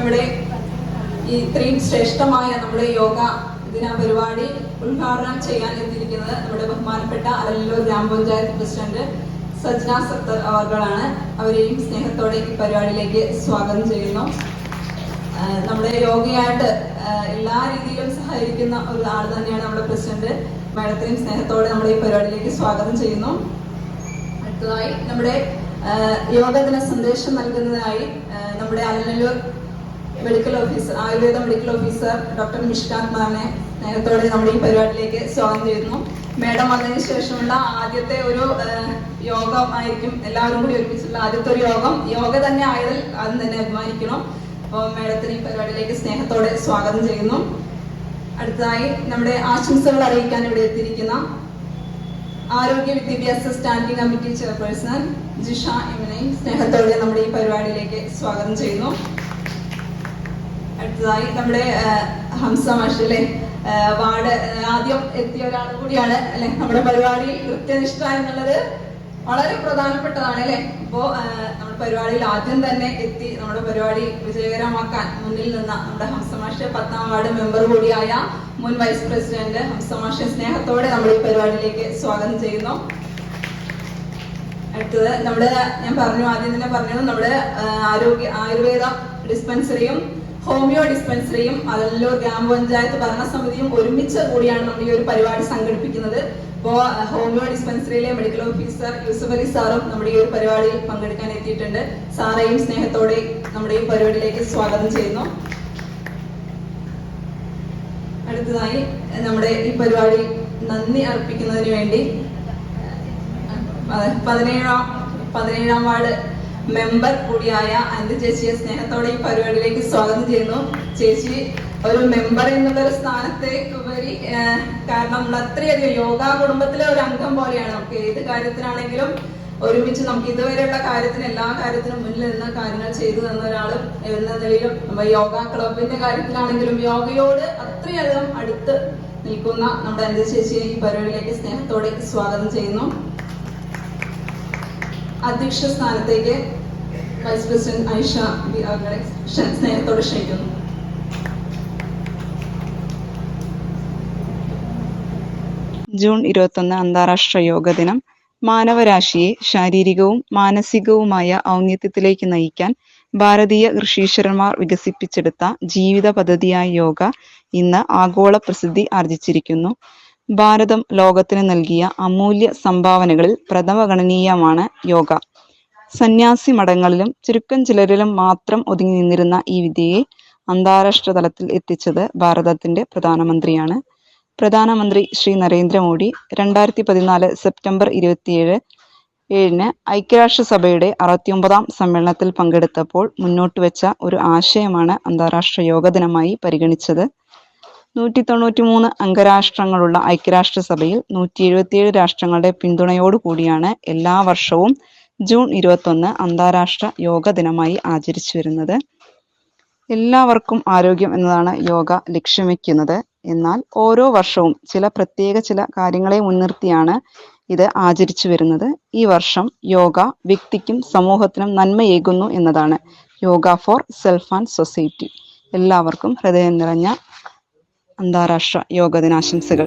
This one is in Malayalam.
നമ്മുടെ ഈ ഇത്രയും ശ്രേഷ്ഠമായ നമ്മുടെ യോഗ ദിന പരിപാടി ഉദ്ഘാടനം ചെയ്യാൻ എത്തിയിരിക്കുന്നത് നമ്മുടെ ബഹുമാനപ്പെട്ട അലല്ലൂർ ഗ്രാമപഞ്ചായത്ത് പ്രസിഡന്റ് സജ്ന സത്തർ അവർകളാണ്. അവരെയും സ്നേഹത്തോടെ ഈ പരിപാടിയിലേക്ക് സ്വാഗതം ചെയ്യുന്നു. നമ്മുടെ യോഗയായിട്ട് എല്ലാ രീതിയിലും സഹകരിക്കുന്ന ഒരു ആൾ തന്നെയാണ് നമ്മുടെ പ്രസിഡന്റ്. മേഡത്തിനും സ്നേഹത്തോടെ നമ്മുടെ ഈ പരിപാടിയിലേക്ക് സ്വാഗതം ചെയ്യുന്നു. അടുത്തതായി നമ്മുടെ യോഗ ദിന സന്ദേശം നൽകുന്നതായി നമ്മുടെ Alanallur medical officer Ayurveda medical officer doctor Nishkanth മാറിനെ നേരത്തോടെ നമ്മുടെ ഈ പരിപാടിയിലേക്ക് സ്വാഗതം ചെയ്യുന്നു. മേഡം വന്നതിന് ശേഷമുള്ള ആദ്യത്തെ ഒരു യോഗം ആയിരിക്കും എല്ലാവരും കൂടി ഒരുമിച്ചുള്ള ആദ്യത്തെ ഒരു യോഗം. യോഗ തന്നെ ആയതിൽ അത് തന്നെ അഭിമാനിക്കണം. അപ്പോൾ മേഡത്തിന് ഈ പരിപാടിയിലേക്ക് സ്നേഹത്തോടെ സ്വാഗതം ചെയ്യുന്നു. അടുത്തതായി നമ്മുടെ ആശംസകൾ അറിയിക്കാൻ ഇവിടെ എത്തിയിരിക്കുന്ന ആരോഗ്യ വിദ്യാഭ്യാസ സ്റ്റാൻഡിംഗ് കമ്മിറ്റി ചെയർപേഴ്സൺ ജിഷ എമ്മിനെയും സ്നേഹത്തോടെ നമ്മുടെ ഈ പരിപാടിയിലേക്ക് സ്വാഗതം ചെയ്യുന്നു. അടുത്തതായി നമ്മുടെ ഹംസ മാഷിലെ വാർഡ് ആ, ആദ്യം എത്തിയ ഒരാൾ കൂടിയാണ് അല്ലെ? നമ്മുടെ പരിപാടിയിൽ കൃത്യനിഷ്ഠ എന്നുള്ളത് വളരെ പ്രധാനപ്പെട്ടതാണ് അല്ലെ? അപ്പോ നമ്മുടെ പരിപാടിയിൽ ആദ്യം തന്നെ എത്തി നമ്മുടെ പരിപാടി വിജയകരമാക്കാൻ മുന്നിൽ നിന്ന നമ്മുടെ ഹംസമാഷ പത്താം വാർഡ് മെമ്പർ കൂടിയായ മുൻ വൈസ് പ്രസിഡന്റ് ഹംസമാഷ സ്നേഹത്തോടെ നമ്മൾ ഈ പരിപാടിയിലേക്ക് സ്വാഗതം ചെയ്യുന്നു. അടുത്തത് നമ്മുടെ ഞാൻ പറഞ്ഞു ആദ്യം തന്നെ പറഞ്ഞു നമ്മുടെ ആരോഗ്യ ആയുർവേദ ഡിസ്പെൻസറിയും ഹോമിയോ ഡിസ്പെൻസറിയും അതല്ലൂർ ഗ്രാമപഞ്ചായത്ത് ഭരണസമിതിയും ഒരുമിച്ച് കൂടിയാണ് നമ്മൾ ഈ ഒരു പരിപാടി സംഘടിപ്പിക്കുന്നത്. ഇപ്പോ ഹോമിയോ ഡിസ്പെൻസറിയിലെ മെഡിക്കൽ ഓഫീസർ യൂസഫ് അലി സാറും നമ്മുടെ ഈ ഒരു പരിപാടിയിൽ പങ്കെടുക്കാൻ എത്തിയിട്ടുണ്ട്. സാറേയും സ്നേഹത്തോടെ നമ്മുടെ ഈ പരിപാടിയിലേക്ക് സ്വാഗതം ചെയ്യുന്നു. അടുത്തതായി നമ്മുടെ ഈ പരിപാടി നന്ദി അർപ്പിക്കുന്നതിന് വേണ്ടി പതിനേഴാം പതിനേഴാം വാർഡ് മെമ്പർ കൂടിയായ അന്ത് ചേച്ചിയെ സ്നേഹത്തോടെ ഈ പരിപാടിയിലേക്ക് സ്വാഗതം ചെയ്യുന്നു. ചേച്ചി ഒരു മെമ്പർ എന്നുള്ള ഒരു സ്ഥാനത്തേക്ക് ഉപരി കാരണം നമ്മൾ അത്രയധികം യോഗ കുടുംബത്തിലെ ഒരു അംഗം പോലെയാണ്. നമുക്ക് ഏത് കാര്യത്തിനാണെങ്കിലും ഒരുമിച്ച് നമുക്ക് ഇതുവരെയുള്ള കാര്യത്തിന് എല്ലാ കാര്യത്തിനും മുന്നിൽ നിന്ന് കാര്യങ്ങൾ ചെയ്തു തന്ന ഒരാൾ എന്ന നിലയിലും നമ്മുടെ യോഗ ക്ലബിന്റെ കാര്യത്തിലാണെങ്കിലും യോഗയോട് അത്രയധികം അടുത്ത് നിൽക്കുന്ന നമ്മുടെ അന്ത് ചേച്ചിയെ ഈ പരിപാടിയിലേക്ക് സ്നേഹത്തോടെ സ്വാഗതം ചെയ്യുന്നു. അധ്യക്ഷ സ്ഥാനത്തേക്ക് വൈസ് പ്രസിഡന്റ് ഐഷ ബി അവരുടെ സ്നേഹത്തോടെ ക്ഷണിക്കുന്നു. ജൂൺ ഇരുപത്തൊന്ന് അന്താരാഷ്ട്ര യോഗ ദിനം മാനവരാശിയെ ശാരീരികവും മാനസികവുമായ ഔന്നത്യത്തിലേക്ക് നയിക്കാൻ ഭാരതീയ ഋഷീശ്വരന്മാർ വികസിപ്പിച്ചെടുത്ത ജീവിത പദ്ധതിയായ യോഗ ഇന്ന് ആഗോള പ്രസിദ്ധി ആർജിച്ചിരിക്കുന്നു. ഭാരതം ലോകത്തിന് നൽകിയ അമൂല്യ സംഭാവനകളിൽ പ്രഥമഗണനീയമാണ് യോഗ. സന്യാസി മഠങ്ങളിലും ചുരുക്കം ചിലരിലും മാത്രം ഒതുങ്ങി നിന്നിരുന്ന ഈ വിദ്യയെ അന്താരാഷ്ട്ര തലത്തിൽ എത്തിച്ചത് ഭാരതത്തിന്റെ പ്രധാനമന്ത്രിയാണ്. പ്രധാനമന്ത്രി ശ്രീ നരേന്ദ്രമോദി രണ്ടായിരത്തി പതിനാല് സെപ്റ്റംബർ ഇരുപത്തിയേഴ് ഏഴിന് ഐക്യരാഷ്ട്രസഭയുടെ അറുപത്തിയൊമ്പതാം സമ്മേളനത്തിൽ പങ്കെടുത്തപ്പോൾ മുന്നോട്ട് വെച്ച ഒരു ആശയമാണ് അന്താരാഷ്ട്ര യോഗ ദിനമായി പരിഗണിച്ചത്. നൂറ്റി തൊണ്ണൂറ്റി മൂന്ന് അംഗരാഷ്ട്രങ്ങളുള്ള ഐക്യരാഷ്ട്രസഭയിൽ നൂറ്റി എഴുപത്തിയേഴ് രാഷ്ട്രങ്ങളുടെ പിന്തുണയോടുകൂടിയാണ് എല്ലാ വർഷവും ജൂൺ ഇരുപത്തൊന്ന് അന്താരാഷ്ട്ര യോഗ ദിനമായി ആചരിച്ചു വരുന്നത്. എല്ലാവർക്കും ആരോഗ്യം എന്നതാണ് യോഗ ലക്ഷ്യം വെക്കുന്നത്. എന്നാൽ ഓരോ വർഷവും ചില പ്രത്യേക ചില കാര്യങ്ങളെ മുൻനിർത്തിയാണ് ഇത് ആചരിച്ചു വരുന്നത്. ഈ വർഷം യോഗ വ്യക്തിക്കും സമൂഹത്തിനും നന്മയേകുന്നു എന്നതാണ്. Yoga for self and society. എല്ലാവർക്കും ഹൃദയം നിറഞ്ഞ അന്താരാഷ്ട്ര യോഗ ദിനാശംസകൾ